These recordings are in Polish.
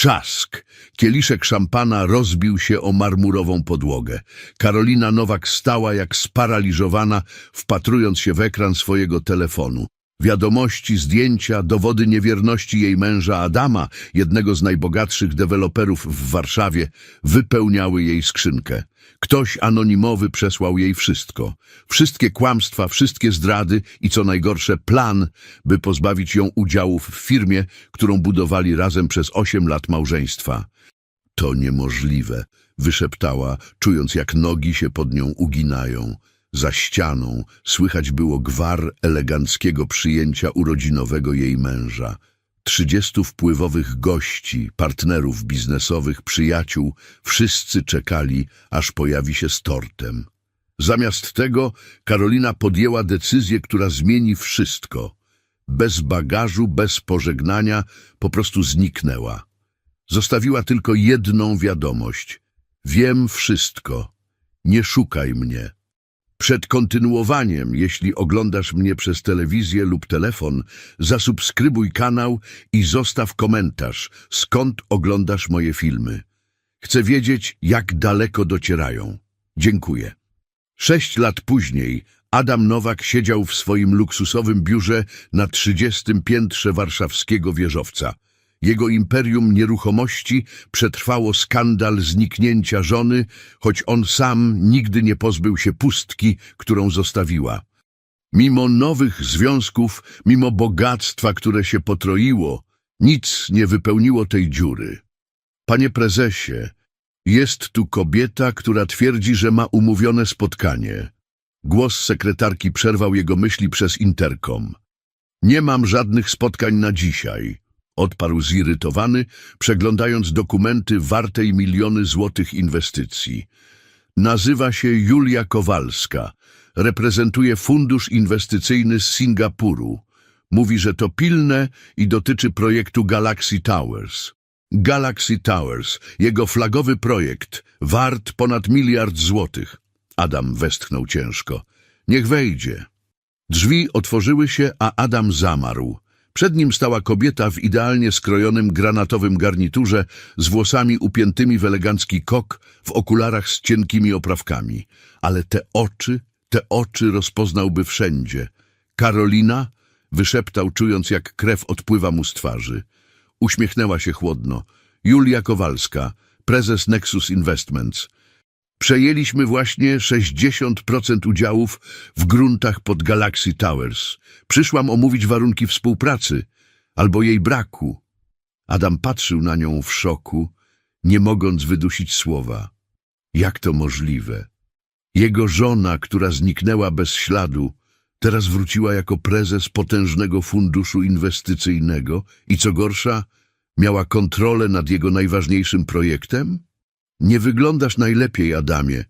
Trzask. Kieliszek szampana rozbił się o marmurową podłogę. Karolina Nowak stała jak sparaliżowana, wpatrując się w ekran swojego telefonu. Wiadomości, zdjęcia, dowody niewierności jej męża Adama, jednego z najbogatszych deweloperów w Warszawie, wypełniały jej skrzynkę. Ktoś anonimowy przesłał jej wszystko. Wszystkie kłamstwa, wszystkie zdrady i co najgorsze plan, by pozbawić ją udziałów w firmie, którą budowali razem przez osiem lat małżeństwa. To niemożliwe, wyszeptała, czując jak nogi się pod nią uginają. Za ścianą słychać było gwar eleganckiego przyjęcia urodzinowego jej męża. Trzydziestu wpływowych gości, partnerów biznesowych, przyjaciół, wszyscy czekali, aż pojawi się z tortem. Zamiast tego Karolina podjęła decyzję, która zmieni wszystko. Bez bagażu, bez pożegnania, po prostu zniknęła. Zostawiła tylko jedną wiadomość. Wiem wszystko. Nie szukaj mnie. Przed kontynuowaniem, jeśli oglądasz mnie przez telewizję lub telefon, zasubskrybuj kanał i zostaw komentarz, skąd oglądasz moje filmy. Chcę wiedzieć, jak daleko docierają. Dziękuję. Sześć lat później Adam Nowak siedział w swoim luksusowym biurze na 30 piętrze warszawskiego wieżowca. Jego imperium nieruchomości przetrwało skandal zniknięcia żony, choć on sam nigdy nie pozbył się pustki, którą zostawiła. Mimo nowych związków, mimo bogactwa, które się potroiło, nic nie wypełniło tej dziury. Panie prezesie, jest tu kobieta, która twierdzi, że ma umówione spotkanie. Głos sekretarki przerwał jego myśli przez interkom. Nie mam żadnych spotkań na dzisiaj. Odparł zirytowany, przeglądając dokumenty wartej miliony złotych inwestycji. Nazywa się Julia Kowalska. Reprezentuje fundusz inwestycyjny z Singapuru. Mówi, że to pilne i dotyczy projektu Galaxy Towers. Galaxy Towers, jego flagowy projekt, wart ponad miliard złotych. Adam westchnął ciężko. Niech wejdzie. Drzwi otworzyły się, a Adam zamarł. Przed nim stała kobieta w idealnie skrojonym granatowym garniturze z włosami upiętymi w elegancki kok, w okularach z cienkimi oprawkami. Ale te oczy, te oczy rozpoznałby wszędzie. Karolina? Wyszeptał, czując jak krew odpływa mu z twarzy. Uśmiechnęła się chłodno. Julia Kowalska, prezes Nexus Investments. Przejęliśmy właśnie 60% udziałów w gruntach pod Galaxy Towers. Przyszłam omówić warunki współpracy, albo jej braku. Adam patrzył na nią w szoku, nie mogąc wydusić słowa. Jak to możliwe? Jego żona, która zniknęła bez śladu, teraz wróciła jako prezes potężnego funduszu inwestycyjnego i co gorsza, miała kontrolę nad jego najważniejszym projektem? Nie wyglądasz najlepiej, Adamie,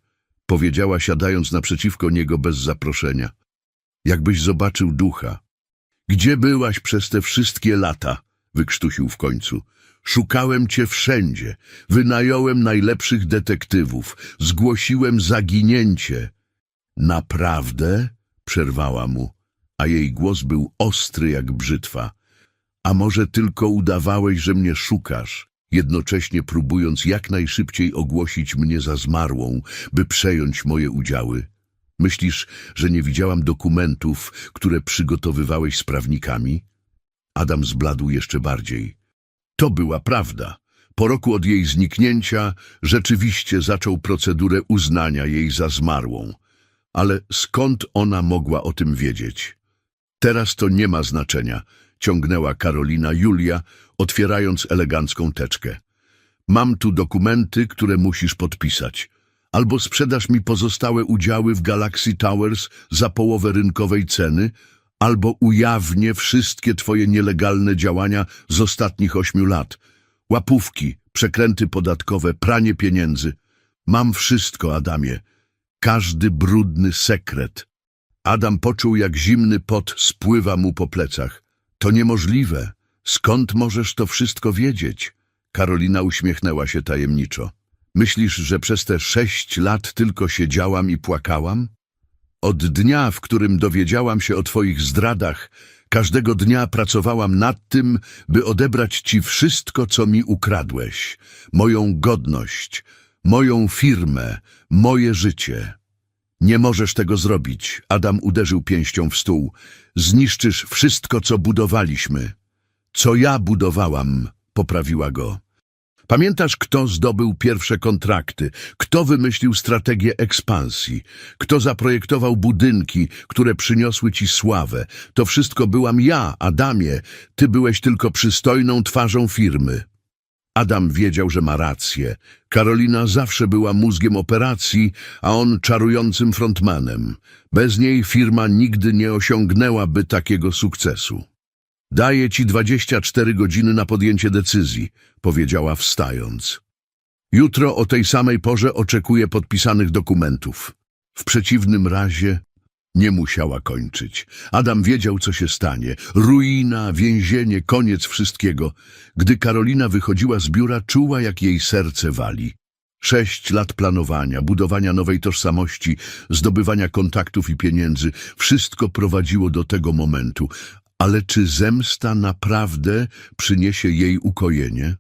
powiedziała siadając naprzeciwko niego bez zaproszenia. Jakbyś zobaczył ducha. Gdzie byłaś przez te wszystkie lata? wykrztusił w końcu. Szukałem cię wszędzie. Wynająłem najlepszych detektywów. Zgłosiłem zaginięcie. Naprawdę? przerwała mu, a jej głos był ostry jak brzytwa. A może tylko udawałeś, że mnie szukasz, jednocześnie próbując jak najszybciej ogłosić mnie za zmarłą, by przejąć moje udziały? Myślisz, że nie widziałam dokumentów, które przygotowywałeś z prawnikami? Adam zbladł jeszcze bardziej. To była prawda. Po roku od jej zniknięcia rzeczywiście zaczął procedurę uznania jej za zmarłą. Ale skąd ona mogła o tym wiedzieć? Teraz to nie ma znaczenia, ciągnęła Karolina Julia, otwierając elegancką teczkę. Mam tu dokumenty, które musisz podpisać. Albo sprzedasz mi pozostałe udziały w Galaxy Towers za połowę rynkowej ceny, albo ujawnię wszystkie twoje nielegalne działania z ostatnich ośmiu lat. Łapówki, przekręty podatkowe, pranie pieniędzy. Mam wszystko, Adamie. Każdy brudny sekret. Adam poczuł, jak zimny pot spływa mu po plecach. To niemożliwe. Skąd możesz to wszystko wiedzieć? Karolina uśmiechnęła się tajemniczo. Myślisz, że przez te sześć lat tylko siedziałam i płakałam? Od dnia, w którym dowiedziałam się o twoich zdradach, Każdego dnia pracowałam nad tym, by odebrać ci wszystko, co mi ukradłeś. Moją godność, moją firmę, moje życie. Nie możesz tego zrobić. Adam uderzył pięścią w stół. Zniszczysz wszystko, co budowaliśmy. Co ja budowałam, poprawiła go. Pamiętasz, kto zdobył pierwsze kontrakty, kto wymyślił strategię ekspansji, kto zaprojektował budynki, które przyniosły ci sławę. To wszystko byłam ja, Adamie. Ty byłeś tylko przystojną twarzą firmy. Adam wiedział, że ma rację. Karolina zawsze była mózgiem operacji, a on czarującym frontmanem. Bez niej firma nigdy nie osiągnęłaby takiego sukcesu. Daję ci 24 godziny na podjęcie decyzji, powiedziała wstając. Jutro o tej samej porze oczekuję podpisanych dokumentów. W przeciwnym razie nie musiała kończyć. Adam wiedział, co się stanie. Ruina, więzienie, koniec wszystkiego. Gdy Karolina wychodziła z biura, czuła, jak jej serce wali. Sześć lat planowania, budowania nowej tożsamości, zdobywania kontaktów i pieniędzy, wszystko prowadziło do tego momentu. Ale czy zemsta naprawdę przyniesie jej ukojenie?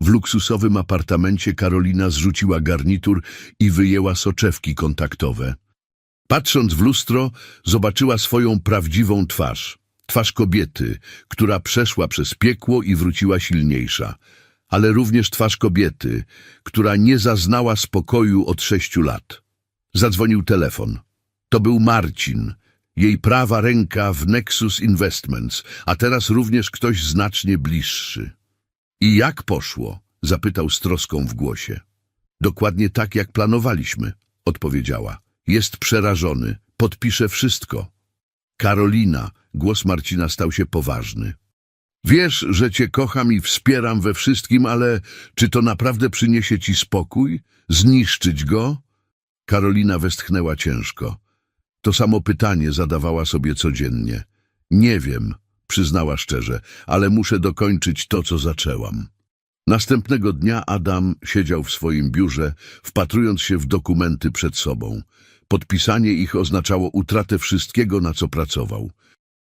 W luksusowym apartamencie Karolina zrzuciła garnitur i wyjęła soczewki kontaktowe. Patrząc w lustro, zobaczyła swoją prawdziwą twarz. Twarz kobiety, która przeszła przez piekło i wróciła silniejsza. Ale również twarz kobiety, która nie zaznała spokoju od sześciu lat. Zadzwonił telefon. To był Marcin, jej prawa ręka w Nexus Investments, a teraz również ktoś znacznie bliższy. I jak poszło? zapytał z troską w głosie. Dokładnie tak, jak planowaliśmy, odpowiedziała. Jest przerażony, podpisze wszystko. Karolina, głos Marcina stał się poważny. Wiesz, że cię kocham i wspieram we wszystkim, ale czy to naprawdę przyniesie ci spokój? Zniszczyć go? Karolina westchnęła ciężko. To samo pytanie zadawała sobie codziennie. Nie wiem, przyznała szczerze, ale muszę dokończyć to, co zaczęłam. Następnego dnia Adam siedział w swoim biurze, wpatrując się w dokumenty przed sobą. Podpisanie ich oznaczało utratę wszystkiego, na co pracował.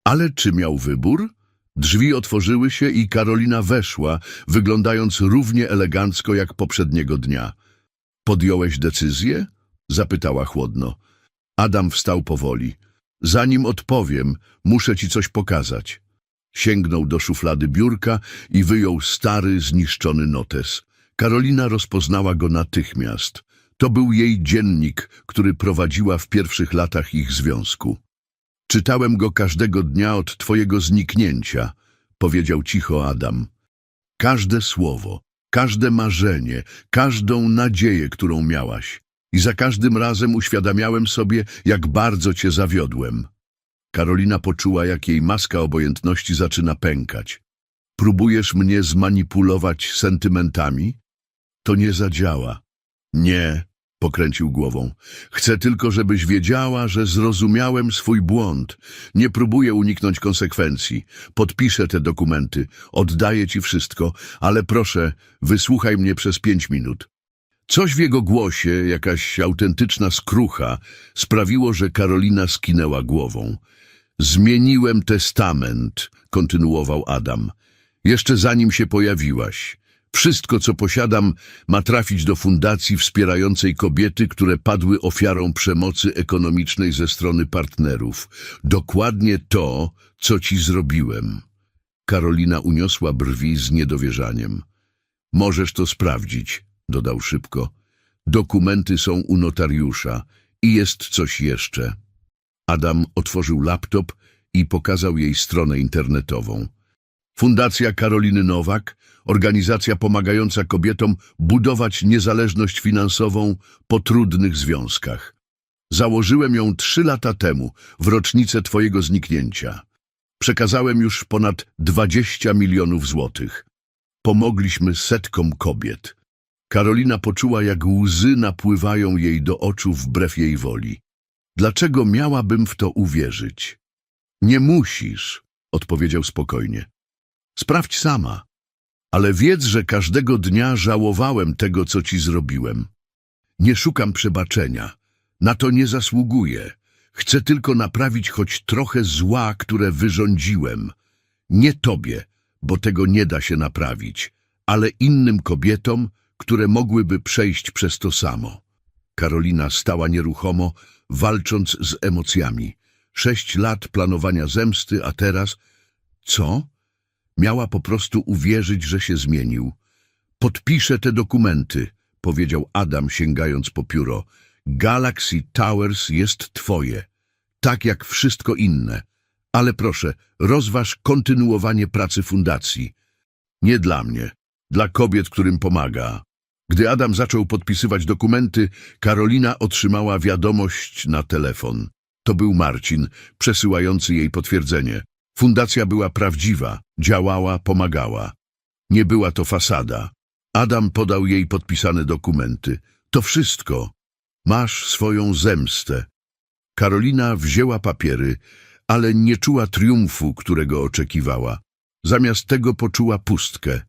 Ale czy miał wybór? Drzwi otworzyły się i Karolina weszła, wyglądając równie elegancko jak poprzedniego dnia. Podjąłeś decyzję? zapytała chłodno. Adam wstał powoli. Zanim odpowiem, muszę ci coś pokazać. Sięgnął do szuflady biurka i wyjął stary, zniszczony notes. Karolina rozpoznała go natychmiast. To był jej dziennik, który prowadziła w pierwszych latach ich związku. Czytałem go każdego dnia od twojego zniknięcia, powiedział cicho Adam. Każde słowo, każde marzenie, każdą nadzieję, którą miałaś. I za każdym razem uświadamiałem sobie, jak bardzo cię zawiodłem. Karolina poczuła, jak jej maska obojętności zaczyna pękać. Próbujesz mnie zmanipulować sentymentami? To nie zadziała. Nie, pokręcił głową. Chcę tylko, żebyś wiedziała, że zrozumiałem swój błąd. Nie próbuję uniknąć konsekwencji. Podpiszę te dokumenty, oddaję ci wszystko, ale proszę, wysłuchaj mnie przez pięć minut. Coś w jego głosie, jakaś autentyczna skrucha, sprawiło, że Karolina skinęła głową. Zmieniłem testament, kontynuował Adam. Jeszcze zanim się pojawiłaś. Wszystko, co posiadam, ma trafić do fundacji wspierającej kobiety, które padły ofiarą przemocy ekonomicznej ze strony partnerów. Dokładnie to, co ci zrobiłem. Karolina uniosła brwi z niedowierzaniem. Możesz to sprawdzić, dodał szybko. Dokumenty są u notariusza i jest coś jeszcze. Adam otworzył laptop i pokazał jej stronę internetową. Fundacja Karoliny Nowak, organizacja pomagająca kobietom budować niezależność finansową po trudnych związkach. Założyłem ją trzy lata temu, w rocznicę twojego zniknięcia. Przekazałem już ponad 20 milionów złotych. Pomogliśmy setkom kobiet. Karolina poczuła, jak łzy napływają jej do oczu wbrew jej woli. Dlaczego miałabym w to uwierzyć? Nie musisz, odpowiedział spokojnie. Sprawdź sama. Ale wiedz, że każdego dnia żałowałem tego, co ci zrobiłem. Nie szukam przebaczenia. Na to nie zasługuję. Chcę tylko naprawić choć trochę zła, które wyrządziłem. Nie tobie, bo tego nie da się naprawić, ale innym kobietom, które mogłyby przejść przez to samo. Karolina stała nieruchomo, walcząc z emocjami. Sześć lat planowania zemsty, a teraz... Co? Miała po prostu uwierzyć, że się zmienił. Podpiszę te dokumenty, powiedział Adam, sięgając po pióro. Galaxy Towers jest twoje, tak jak wszystko inne. Ale proszę, rozważ kontynuowanie pracy fundacji. Nie dla mnie, dla kobiet, którym pomaga. Gdy Adam zaczął podpisywać dokumenty, Karolina otrzymała wiadomość na telefon. To był Marcin, przesyłający jej potwierdzenie. Fundacja była prawdziwa, działała, pomagała. Nie była to fasada. Adam podał jej podpisane dokumenty. To wszystko. Masz swoją zemstę. Karolina wzięła papiery, ale nie czuła triumfu, którego oczekiwała. Zamiast tego poczuła pustkę.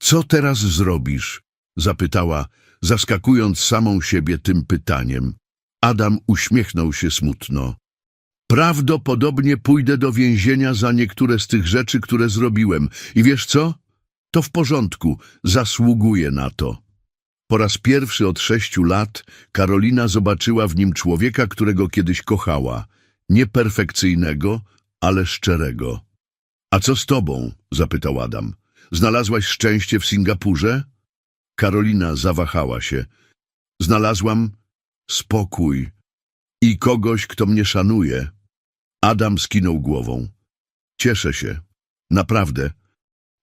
Co teraz zrobisz? Zapytała, zaskakując samą siebie tym pytaniem. Adam uśmiechnął się smutno. Prawdopodobnie pójdę do więzienia za niektóre z tych rzeczy, które zrobiłem. I wiesz co? To w porządku, zasługuję na to. Po raz pierwszy od sześciu lat Karolina zobaczyła w nim człowieka, którego kiedyś kochała. Nieperfekcyjnego, ale szczerego. A co z tobą? zapytał Adam. Znalazłaś szczęście w Singapurze? Karolina zawahała się. Znalazłam spokój i kogoś, kto mnie szanuje. Adam skinął głową. Cieszę się. Naprawdę.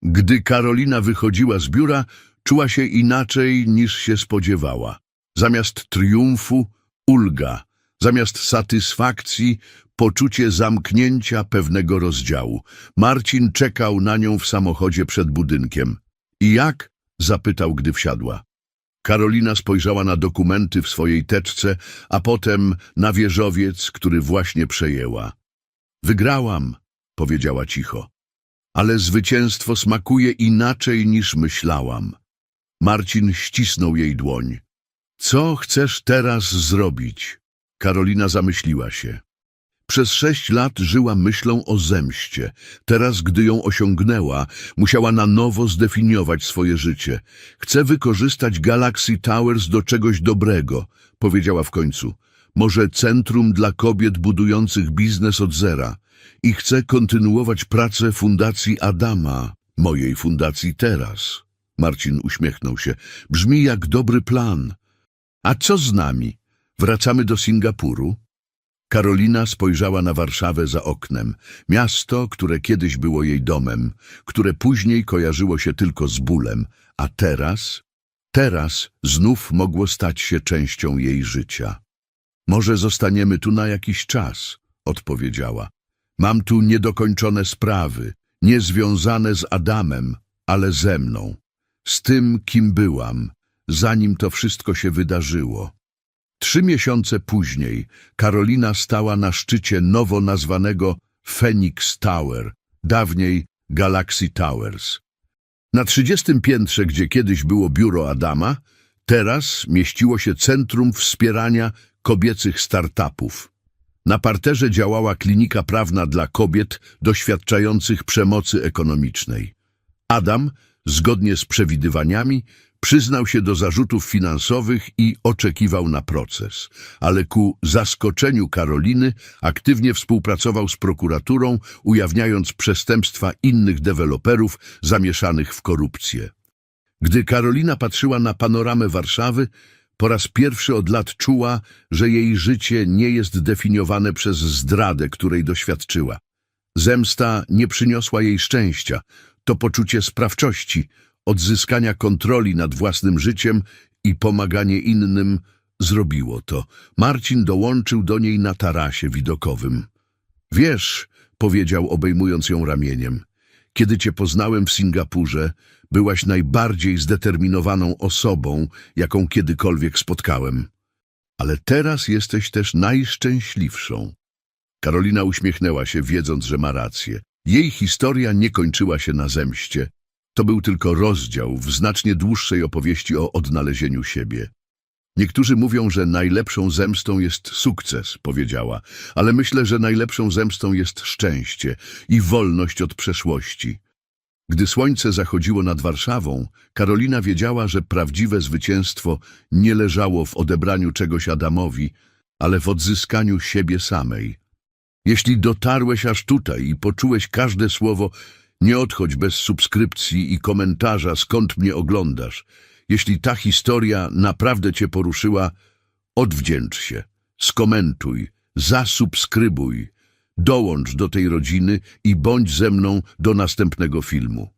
Gdy Karolina wychodziła z biura, czuła się inaczej niż się spodziewała. Zamiast triumfu, ulga. Zamiast satysfakcji, poczucie zamknięcia pewnego rozdziału. Marcin czekał na nią w samochodzie przed budynkiem. I jak? zapytał, gdy wsiadła. Karolina spojrzała na dokumenty w swojej teczce, a potem na wieżowiec, który właśnie przejęła. Wygrałam, powiedziała cicho. Ale zwycięstwo smakuje inaczej niż myślałam. Marcin ścisnął jej dłoń. Co chcesz teraz zrobić? Karolina zamyśliła się. Przez sześć lat żyła myślą o zemście. Teraz, gdy ją osiągnęła, musiała na nowo zdefiniować swoje życie. Chcę wykorzystać Galaxy Towers do czegoś dobrego, powiedziała w końcu. Może centrum dla kobiet budujących biznes od zera. I chcę kontynuować pracę Fundacji Adama, mojej fundacji teraz. Marcin uśmiechnął się. Brzmi jak dobry plan. A co z nami? Wracamy do Singapuru? Karolina spojrzała na Warszawę za oknem. Miasto, które kiedyś było jej domem, które później kojarzyło się tylko z bólem, a teraz, teraz znów mogło stać się częścią jej życia. Może zostaniemy tu na jakiś czas, odpowiedziała. Mam tu niedokończone sprawy, niezwiązane z Adamem, ale ze mną, z tym, kim byłam, zanim to wszystko się wydarzyło. Trzy miesiące później Karolina stała na szczycie nowo nazwanego Phoenix Tower, dawniej Galaxy Towers. Na trzydziestym piętrze, gdzie kiedyś było biuro Adama, teraz mieściło się Centrum Wspierania Kobiecych Startupów. Na parterze działała klinika prawna dla kobiet doświadczających przemocy ekonomicznej. Adam, zgodnie z przewidywaniami, przyznał się do zarzutów finansowych i oczekiwał na proces, ale ku zaskoczeniu Karoliny aktywnie współpracował z prokuraturą, ujawniając przestępstwa innych deweloperów zamieszanych w korupcję. Gdy Karolina patrzyła na panoramę Warszawy, po raz pierwszy od lat czuła, że jej życie nie jest definiowane przez zdradę, której doświadczyła. Zemsta nie przyniosła jej szczęścia, to poczucie sprawczości, odzyskania kontroli nad własnym życiem i pomaganie innym zrobiło to. Marcin dołączył do niej na tarasie widokowym. Wiesz, powiedział obejmując ją ramieniem, kiedy cię poznałem w Singapurze, byłaś najbardziej zdeterminowaną osobą, jaką kiedykolwiek spotkałem. Ale teraz jesteś też najszczęśliwszą. Karolina uśmiechnęła się, wiedząc, że ma rację. Jej historia nie kończyła się na zemście. To był tylko rozdział w znacznie dłuższej opowieści o odnalezieniu siebie. Niektórzy mówią, że najlepszą zemstą jest sukces, powiedziała, ale myślę, że najlepszą zemstą jest szczęście i wolność od przeszłości. Gdy słońce zachodziło nad Warszawą, Karolina wiedziała, że prawdziwe zwycięstwo nie leżało w odebraniu czegoś Adamowi, ale w odzyskaniu siebie samej. Jeśli dotarłeś aż tutaj i poczułeś każde słowo, nie odchodź bez subskrypcji i komentarza, skąd mnie oglądasz. Jeśli ta historia naprawdę cię poruszyła, odwdzięcz się, skomentuj, zasubskrybuj, dołącz do tej rodziny i bądź ze mną do następnego filmu.